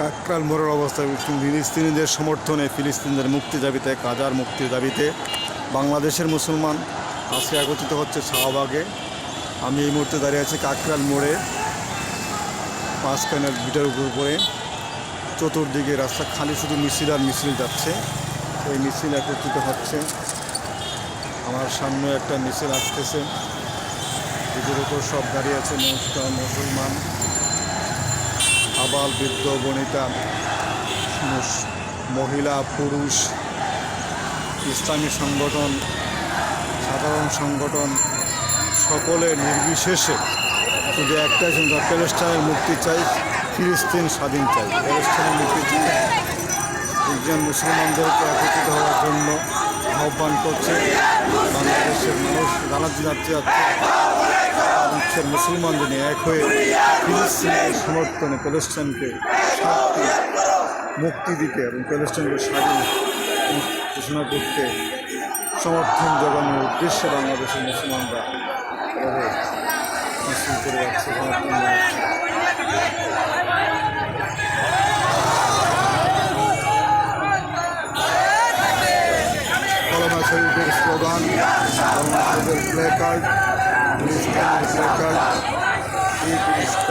কাকরাল মোড়ের অবস্থা ফিলিস্তিনিদের সমর্থনে ফিলিস্তিনদের মুক্তি দাবিতে কাজার মুক্তির দাবিতে বাংলাদেশের মুসলমান আজকে একত্রিত হচ্ছে শাহবাগে। আমি এই মুহূর্তে দাঁড়িয়ে আছি কাকরাল মোড়ে, মাঝখানের বিটার উপর পরে চতুর্দিকে রাস্তা খালি, শুধু মিছিল আর মিছিল যাচ্ছে। এই মিছিল একত্রিত হচ্ছে। আমার সামনে একটা মিছিল আসতেছে। এদের উপর সব দাঁড়িয়ে আছে মুসলমান। আবাল বৃদ্ধ বনিতা মহিলা, পুরুষ, ইসলামী সংগঠন, সাধারণ সংগঠন, সকলে নির্বিশেষে শুধু একটাই চিন্তা প্যালেস্টাইনের মুক্তি চাই, ফিলিস্তিন স্বাধীন চাই। প্যালেস্টাইনের মুক্তি চাই। একজন মুসলমানদেরকে একত্রিত হওয়ার জন্য আহ্বান করছে। বাংলাদেশের মানুষ জানাতে যাচ্ছে বিশ্বের মুসলমানদের নিয়ে এক হয়ে ফিলিস্তিনের সমর্থনে প্যালেস্টাইনকে মুক্তি দিতে এবং প্যালেস্টাইনকে স্বাধীন ঘোষণা করতে সমর্থন জোগানোর উদ্দেশ্যে বাংলাদেশের মুসলমানরা মিছিল করে যাচ্ছে, সমর্থন শরীফের স্লোগান কার্ড। খ্রিস্টানের প্লে শ্রীকৃষ্ণ